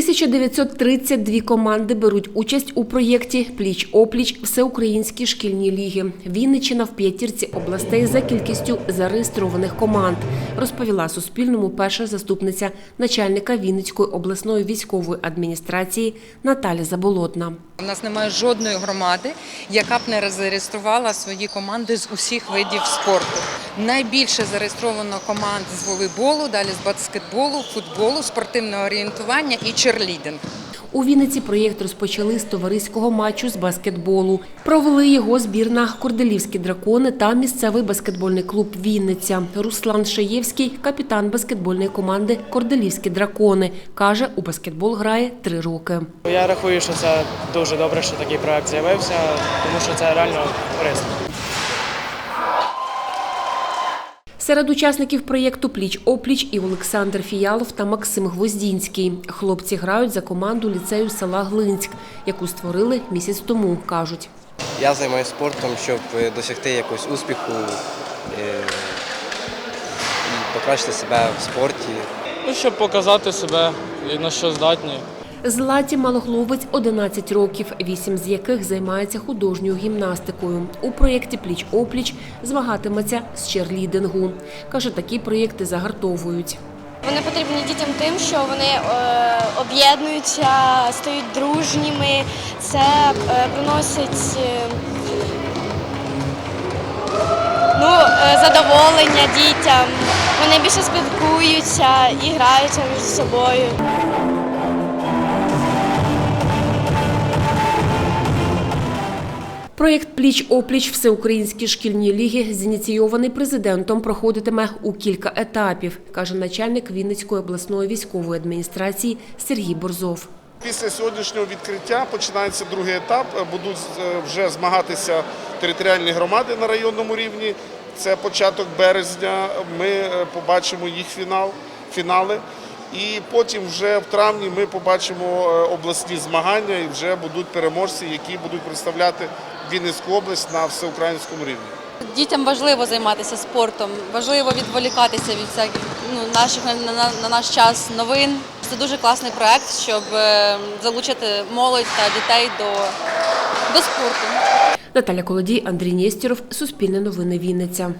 1932 команди беруть участь у проєкті Пліч-опліч Всеукраїнські шкільні ліги. Вінниччина в п'ятірці областей за кількістю зареєстрованих команд, розповіла Суспільному перша заступниця начальника Вінницької обласної військової адміністрації Наталя Заболотна. У нас немає жодної громади, яка б не зареєструвала свої команди з усіх видів спорту. Найбільше зареєстровано команд з волейболу, далі з баскетболу, футболу, спортивного орієнтування і черлідинг. У Вінниці проєкт розпочали з товариського матчу з баскетболу. Провели його збірна Корделівські дракони та місцевий баскетбольний клуб Вінниця. Руслан Шаєвський, капітан баскетбольної команди Корделівські дракони, каже, у баскетбол грає три роки. Я рахую, що це дуже добре, що такий проект з'явився, тому що це реально корисно. Серед учасників проєкту Пліч-опліч і Олександр Фіялов та Максим Гвоздінський. Хлопці грають за команду ліцею села Глинськ, яку створили місяць тому, кажуть. Я займаюся спортом, щоб е, досягти якогось успіху е, і покращити себе в спорті. Ну, щоб показати себе і на що здатні. Златі Малогловець 11 років, вісім з яких займається художньою гімнастикою. У проєкті Пліч-опліч змагатиметься з черлідингу. Каже, такі проєкти загартовують. Вони потрібні дітям тим, що вони е, об'єднуються, стають дружніми. Це е, приносить е, ну, задоволення дітям. Вони більше спілкуються і граються між собою. Проєкт Пліч-опліч Всеукраїнські шкільні ліги зініційований президентом проходитиме у кілька етапів, каже начальник Вінницької обласної військової адміністрації Сергій Борзов. Після сьогоднішнього відкриття починається другий етап. Будуть е, вже змагатися територіальні громади на районному рівні. Це початок березня. Ми е, побачимо їх фінал, фінали. І потім вже в травні ми побачимо е, обласні змагання і вже будуть переможці, які будуть представляти Вінницьку область на всеукраїнському рівні. Дітям важливо займатися спортом, важливо відволікатися від всяких ну, наших на, на, на наш час новин. Це дуже класний проект, щоб е, залучити молодь та дітей до, до спорту. Наталя Колодій, Андрій Нєстєров, Суспільне новини Вінниця.